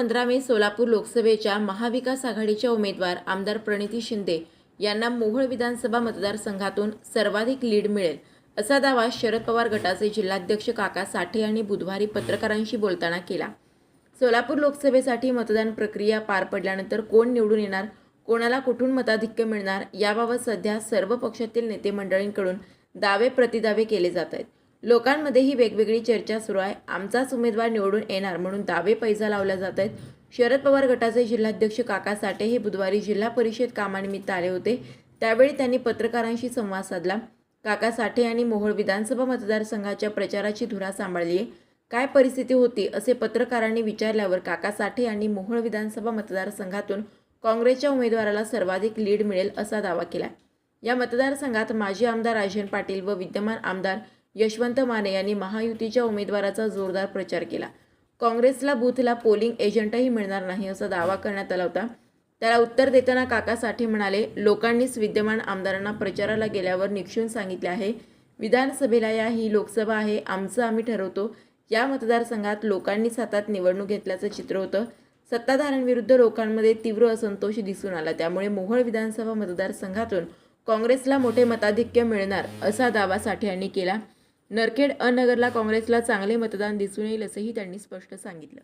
पंधरा मे सोलापूर लोकसभेच्या महाविकास आघाडीच्या उमेदवार आमदार प्रणिती शिंदे यांना मोहोळ विधानसभा मतदारसंघातून सर्वाधिक लीड मिळेल असा दावा शरद पवार गटाचे जिल्हाध्यक्ष काका साठे यांनी बुधवारी पत्रकारांशी बोलताना केला. सोलापूर लोकसभेसाठी मतदान प्रक्रिया पार पडल्यानंतर कोण निवडून येणार कोणाला कुठून मताधिक्य मिळणार याबाबत सध्या सर्व पक्षातील नेते मंडळींकडून दावे प्रतिदावे केले जात आहेत. लोकांमध्येही वेगवेगळी चर्चा सुरू आहे. आमचाच उमेदवार निवडून येणार म्हणून दावे पैजा लावल्या जात आहेत. शरद पवार गटाचे जिल्हाध्यक्ष काका साठे हे बुधवारी जिल्हा परिषद कामानिमित्त आले होते. त्यावेळी त्यांनी पत्रकारांशी संवाद साधला. काका साठे यांनी मोहोळ विधानसभा मतदारसंघाच्या प्रचाराची धुरा सांभाळली आहे. काय परिस्थिती होती असे पत्रकारांनी विचारल्यावर काका साठे यांनी मोहोळ विधानसभा मतदारसंघातून काँग्रेसच्या उमेदवाराला सर्वाधिक लीड मिळेल असा दावा केला. या मतदारसंघात माजी आमदार राजन पाटील व विद्यमान आमदार यशवंत माने यांनी महायुतीच्या उमेदवाराचा जोरदार प्रचार केला. काँग्रेसला बूथला पोलिंग एजंटही मिळणार नाही असा दावा करण्यात आला होता. त्याला उत्तर देताना काका साठे म्हणाले लोकांनीच विद्यमान आमदारांना प्रचाराला गेल्यावर निक्षून सांगितले आहे. विधानसभेला या ही लोकसभा आहे आमचं आम्ही ठरवतो. या मतदारसंघात लोकांनीच हातात निवडणूक घेतल्याचं चित्र होतं. सत्ताधाऱ्यांविरुद्ध लोकांमध्ये तीव्र असंतोष दिसून आला. त्यामुळे मोहोळ विधानसभा मतदारसंघातून काँग्रेसला मोठे मताधिक्य मिळणार असा दावा साठे यांनी केला. नरखेड अनगरला काँग्रेसला चांगले मतदान दिसून येईल असंही त्यांनी स्पष्ट सांगितलं.